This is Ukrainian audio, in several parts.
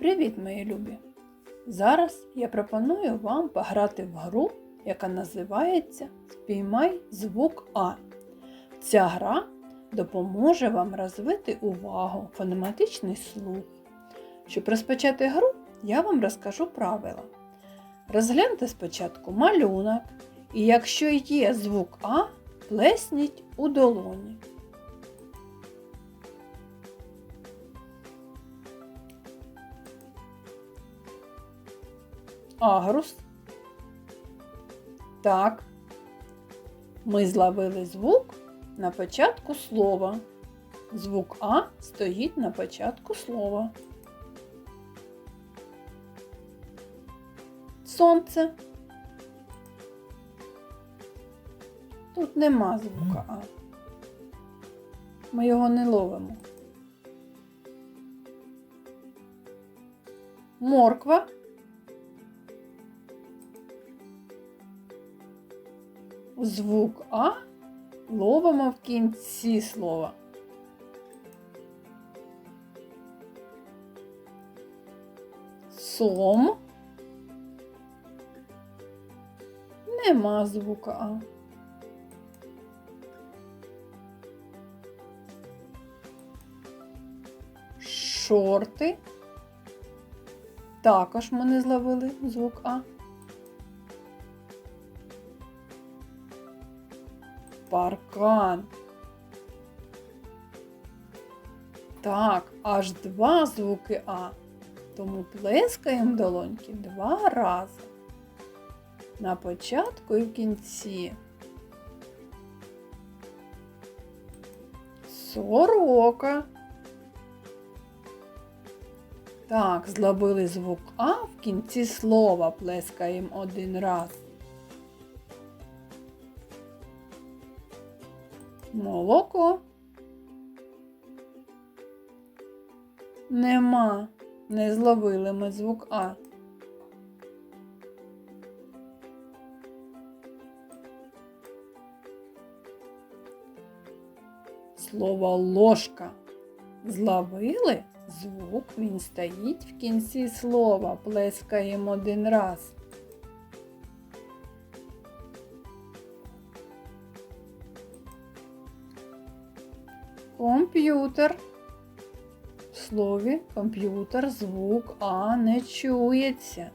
Привіт, мої любі! Зараз я пропоную вам пограти в гру, яка називається Спіймай звук А. Ця гра допоможе вам розвити увагу, фонематичний слух. Щоб розпочати гру, я вам розкажу правила. Розгляньте спочатку малюнок, і якщо є звук А, плесніть у долоні. Агрус. Так. Ми зловили звук на початку слова. Звук А стоїть на початку слова. Сонце. Тут нема звука А. Ми його не ловимо. Морква. Звук А ловимо в кінці слова. Сом. Нема звука А. Шорти. Також ми не зловили звук А. Паркан. Так, аж два звуки А. Тому плескаємо долоньки два рази. На початку і в кінці. Сорока. Так, зловили звук А в кінці слова плескаємо один раз. Молоко. Нема. Не зловили ми звук А. Слово ложка. Зловили звук, він стоїть в кінці слова. Плескаємо один раз. Комп'ютер. В слові комп'ютер звук А не чується.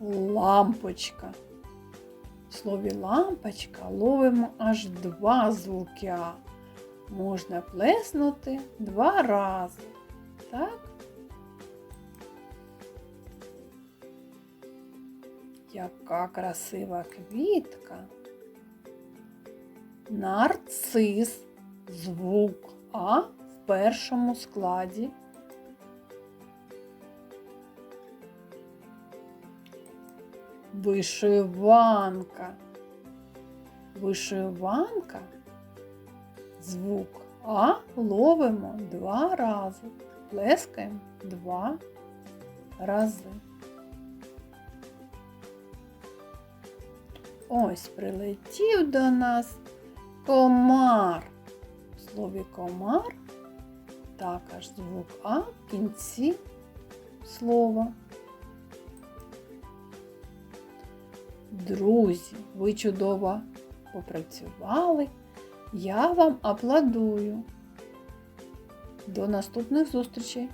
Лампочка. В слові лампочка ловимо аж два звуки А. Можна плеснути два рази. Так? Яка красива квітка. Нарцис. Звук А в першому складі. Вишиванка. Вишиванка. Звук А ловимо два рази. Плескаємо два рази. Ось прилетів до нас комар. В слові комар також звук А в кінці слова. Друзі, ви чудово попрацювали. Я вам аплодую. До наступних зустрічей!